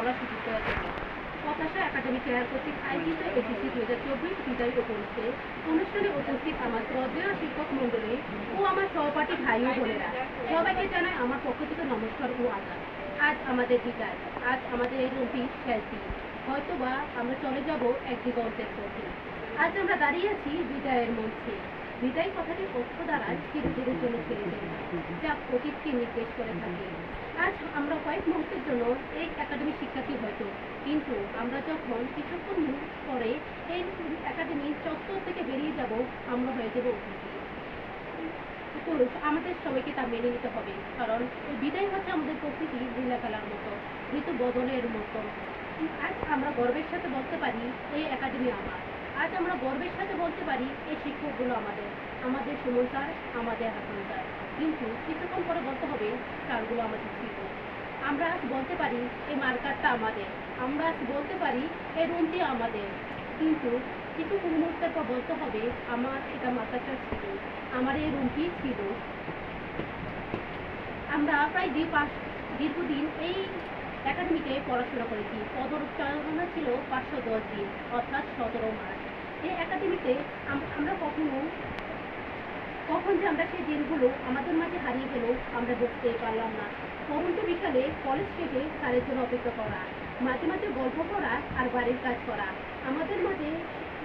বলার সুযোগ হতাশা একাডেমি কেয়ার কর্তৃক আয়োজিত এসএসসি দু হাজার চব্বিশ বিদায় উপলক্ষে অনুষ্ঠানে উপস্থিত আমার শ্রদ্ধেয় শিক্ষক মণ্ডলী ও আমার সহপাঠী ভাই ও বোনেরা। সবাইকে জানাই আমার পক্ষ থেকে নমস্কার ও আদাব। আজ আমাদের বিদায়। আজ আমাদের এই রুমটি শেষ হয়তোবা আমরা চলে যাব এক দিগন্তের পথে। আজ আমরা দাঁড়িয়ে আছি বিদায়ের মঞ্চে। বিদায় কথাটি অর্থ দ্বারা চিরদিনের জন্য ছেড়ে দেয় যা অতীতকে নির্দেশ করে থাকে। আজ আমরা কয়েক মুহূর্তের জন্য এই একাডেমি শিক্ষার্থী হয়তো কিন্তু আমরা যখন কিছুক্ষণ পরে এই একাডেমি চত্বর থেকে বেরিয়ে যাব, আমরা হয়ে যাব পুরুষ, আমাদের সবাইকে তা মেনে নিতে হবে, কারণ বিদায় হচ্ছে আমাদের প্রকৃতি লীলা খেলার মতো, ঋতু বদলের মতো। আজ আমরা গর্বের সাথে বলতে পারি, এই একাডেমি আমার। আজ আমরা গর্বের সাথে বলতে পারি, এই শিক্ষকগুলো আমাদের। আমাদের সুমন স্যার, আমাদের হাসান স্যার। কিন্তু কিছুক্ষণ পরে বলতে হবে, স্যারগুলো আমাদের ছিল। আমরা আজ বলতে পারি, এই মার্কারটা আমাদের। আমরা আজ বলতে পারি, এই রুমটি আমাদের। কিন্তু কিছু মুহূর্তের পর বলতে হবে, আমার এটা মার্কারটা ছিল। আমার এই রুমটি ছিল। আমরা প্রায় দুই পাঁচ দীর্ঘদিন এই একাডেমিতে পড়াশোনা করেছি। পদচারণা ছিল পাঁচশো দশ দিন, অর্থাৎ সতেরো মাস। এই একাডেমিতে আমরা কখনো কখন যে আমরা সেই দিনগুলো আমাদের মাঝে হারিয়ে গেল আমরা বুঝতে পারলাম না। পরন্ত বিকালে কলেজ থেকে স্যারের জন্য অপেক্ষা করা, মাঝে মাঝে গল্প করা আর বাড়ির কাজ করা। আমাদের মাঝে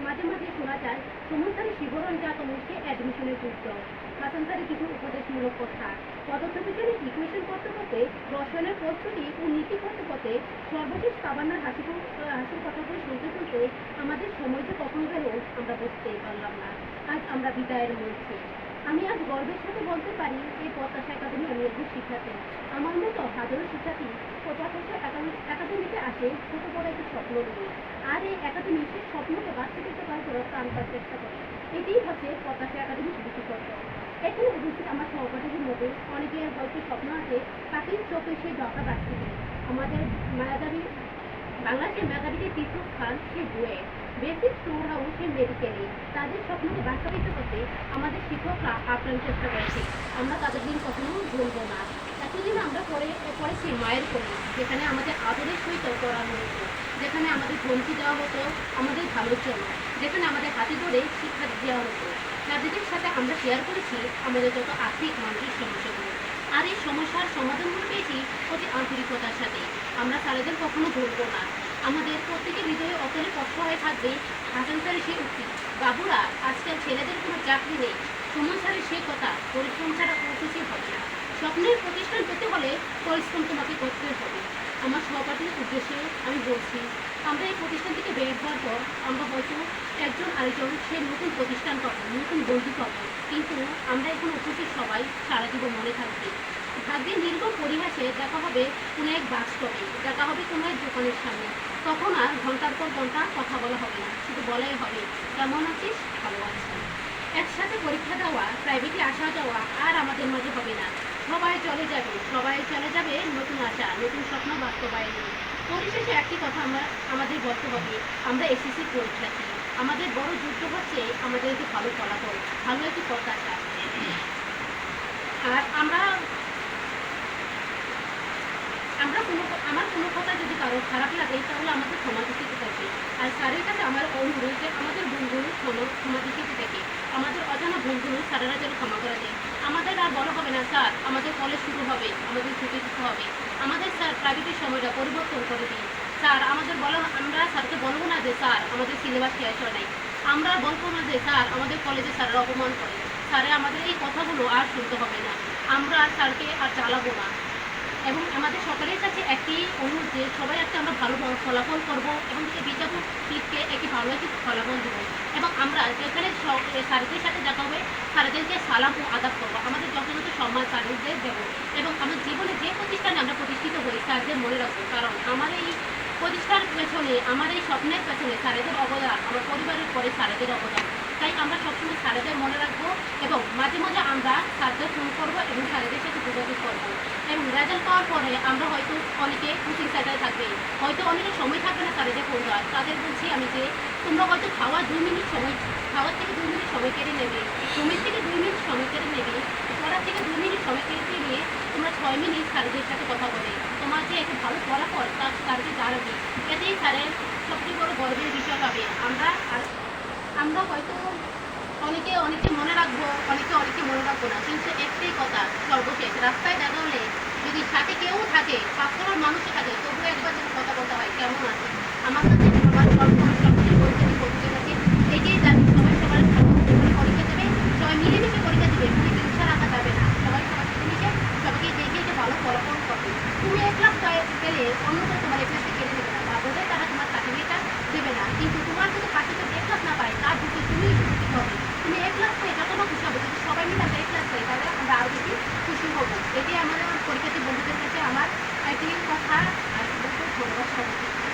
মাঝে মাঝে শোনা যায় সুমন শিবরণ যাতন সে অ্যাডমিশনের যুক্ত। হাসান কিছু উপদেশমূলক কথা পদার্থবিজ্ঞানের ইকুয়েশন করতে করতে রসায়নের প্রস্তুতি ও নীতি করতে করতে সর্বশেষ কাবান্নার হাসি হাসির কথাগুলো শুনতে শুনতে আমাদের সময় যে কখন গেল, আমরা বুঝতেই পারলাম না। আজ আমরা বিদায়ের মধ্যে আমি আজ গর্বের সাথে বলতে পারি, এই প্রত্যাশা একাডেমি আমি একজন শিক্ষার্থী আমার মতো হাজারো শিক্ষার্থী আসে ছোট বড় একটি স্বপ্ন নিয়ে আর এই একাডেমি সেই স্বপ্নকে বাস্তবিত করার জন্য প্রাণ করার চেষ্টা করে। এটিই হচ্ছে প্রত্যাশা একাডেমির বিশেষত্ব এখানে উপস্থিত আমার সহপাঠীদের মধ্যে অনেকের হয়তো স্বপ্ন আছে পাখির চোখে সেই ডকা রাখতে আমাদের মায়াদাবি বাংলাদেশের মেধাবীদের তীর্থস্থান সে বয়ে। বেসিক স্টোর সে মেডিকেলে। তাদের স্বপ্নকে বাস্তবিত করতে আমাদের শিক্ষকরা আপ্রাণ চেষ্টা করেছে। আমরা তাদের দিন কখনো ভুলবো না। এতদিন আমরা পড়ে পড়েছি মায়ের কোলে যেখানে আমাদের আদরের সহিত পড়ানো হতো, যেখানে আমাদের ধমকি দেওয়া হতো, আমাদের ভালোর জন্য, যেখানে আমাদের হাতে ধরে শিক্ষা দেওয়া হতো। যাদের সাথে আমরা শেয়ার করেছি আমাদের যত আর্থিক মানসিক সমস্যাগুলো। আর এই সমস্যার সমাধানগুলো পেয়েছি অতি আন্তরিকতার সাথে। আমরা স্যারেদের কখনো ভুলবো না। আমাদের প্রত্যেকের হৃদয়ে অতলে কষ্ট হয়ে থাকবে, হাসান স্যারের সেই উক্তি। বাবুরা, আজকাল ছেলেদের কোনো চাকরি নেই। সুমন সেই কথা, পরিশ্রম ছাড়া কোনো কিছুই হবে না। স্বপ্নের প্রতিষ্ঠান পেতে হলে পরিশ্রম তোমাকে করতে হবে। আমার সহপাঠীর উদ্দেশ্যে আমি বলছি, আমরা এই প্রতিষ্ঠান থেকে বের হওয়ার পর আমরা হয়তো একজন আরেকজন সে নতুন প্রতিষ্ঠান পাবো, নতুন বন্ধু পাবো। কিন্তু আমরা এখন উপস্থিত সবাই সারা জীবন মনে থাকবে। ভাগ্যের নির্গম পরিহাসে দেখা হবে কোনো এক বাস স্টপে, দেখা হবে কোনো এক দোকানের সামনে। তখন আর ঘণ্টার পর ঘণ্টা কথা বলা হবে না, শুধু বলাই হবে, কেমন আছিস? ভালো আছি। একসাথে পরীক্ষা দেওয়া প্রাইভেটে আসা যাওয়া আর আমাদের মাঝে হবে না। সবাই চলে যাবে, সবাই চলে যাবে নতুন আশা, নতুন স্বপ্ন বাস্তবায়নে। পরিশেষে একটি কথা আমরা, আমাদের হবে আমরা এসএসসি পরীক্ষার্থী আমাদের বড় যুদ্ধ হচ্ছে আমাদের একটু ভালো ফলাফল, ভালো একটি প্রত্যাশা আর আমরা আমরা কোনো, আমার কোনো কথা যদি কারও খারাপ লাগে, তাহলে আমাদের ক্ষমা দিতে থাকে আর স্যারের আমার যে আমাদের ক্ষমা ক্ষমা দিতে থাকে। আমাদের অজানা ভুলগুলো স্যারেরা যেন ক্ষমা করে দেয়। আমাদের আর বড় হবে না, স্যার। আমাদের কলেজ শুরু হবে, আমাদের ছুটি দিতে হবে। আমাদের, স্যার প্রাইভেটের সময়টা পরিবর্তন করে দিন। স্যার, আমাদের বলো, আমরা স্যারকে বলব না যে, স্যার, আমাদের সিলেবাস শেষ হয় নাই। আমরা বলব না যে, স্যার, আমাদের কলেজে স্যারেরা অপমান করে। স্যারে, আমাদের এই কথাগুলো আর শুনতে হবে না। আমরা আর স্যারকে আর চালাবো না। এবং আমাদের সকলের কাছে একটি অনুরোধ যে সবাই একটা আমরা ভালো ফলাফল করব এবং এই বিচারক শীতকে একটি ভালো একটি ফলাফল দেবো। এবং আমরা যেখানে স্যারদের সাথে দেখা হবে স্যারদেরকে সালাম ও আদাব করব। আমাদের যথাযথ সম্মান স্যারদের দেবো। এবং আমার জীবনে যে প্রতিষ্ঠানে আমরা প্রতিষ্ঠিত হই স্যারদের মনে রাখব। কারণ আমার এই প্রতিষ্ঠার পেছনে, আমার এই স্বপ্নের পেছনে স্যারেদের অবদান, আমার পরিবারের পরে স্যারেদের অবদান। তাই আমরা সবসময় স্যারেদের মনে রাখব এবং মাঝে মাঝে আমরা স্যারদের ফোন করব এবং স্যারেদের সাথে যোগাযোগ করব। এবং রেজাল্ট পাওয়ার পরে আমরা হয়তো অনেকে কোচিং সেন্টারে থাকবে। হয়তো অনেকের সময় থাকবে না স্যারেদের ফোন দেওয়ার। তাদের বলছি আমি যে, তোমরা হয়তো খাওয়া দুই মিনিট সময়, খাওয়ার থেকে দুই মিনিট সময় কেড়ে নেবে সময় থেকে দুই মিনিট সময় কেড়ে নেবে, পড়ার থেকে দুই মিনিট সময় কেড়ে নিয়ে তোমরা ছয় মিনিট স্যারদের সাথে কথা বলে। তোমার যে একটা ভালো ফলাফল, তা স্যারকে দাঁড়াবে এতেই স্যারের সবচেয়ে বড় গর্বের বিষয় হবে। আমরা আর আমরা হয়তো অনেকে অনেকে মনে রাখব, অনেকে অনেকে মনে রাখব না। কিন্তু একটাই কথা সর্বশেষ, রাস্তায় দেখা হলে যদি সাথে কেউ থাকে পাঁচশোর মানুষও থাকে, তবুও একবার যদি কথা বলতে হয়, কেমন আছে? আমার কাছে সবার গল্প সবচেয়ে পরিচিত পরিচয় আছে এটাই জানি সবাই সবার পরীক্ষা দেবে, সবাই মিলেমিশে পরীক্ষা দেবে, কোনো হিংসা রাখা যাবে না। সবাই সবার সাথে মিশে সবাইকে দেখে যে ভালো ফলাফল করবে তুমি এক লাখ পেলে অন্যটা তোমার এক লাখটা কেড়ে নেবে না। বা বোধহয় তারা তোমার সার্টিফিকেটটা দেবে না। কিন্তু তোমার যদি যদি এক লাখ না পায়, তার দুটো তুমি হবে। তুমি এক লাখ পেয়ে যত না খুশি হবে। যদি সবাই মিলে আমরা এক লাখ পাই তাহলে আমরা আরও বেশি খুশি হব। এটাই আমাদের পরীক্ষার্থী বন্ধুদের কাছে আমার একটি কথা। আর ধন্যবাদ সবাইকে।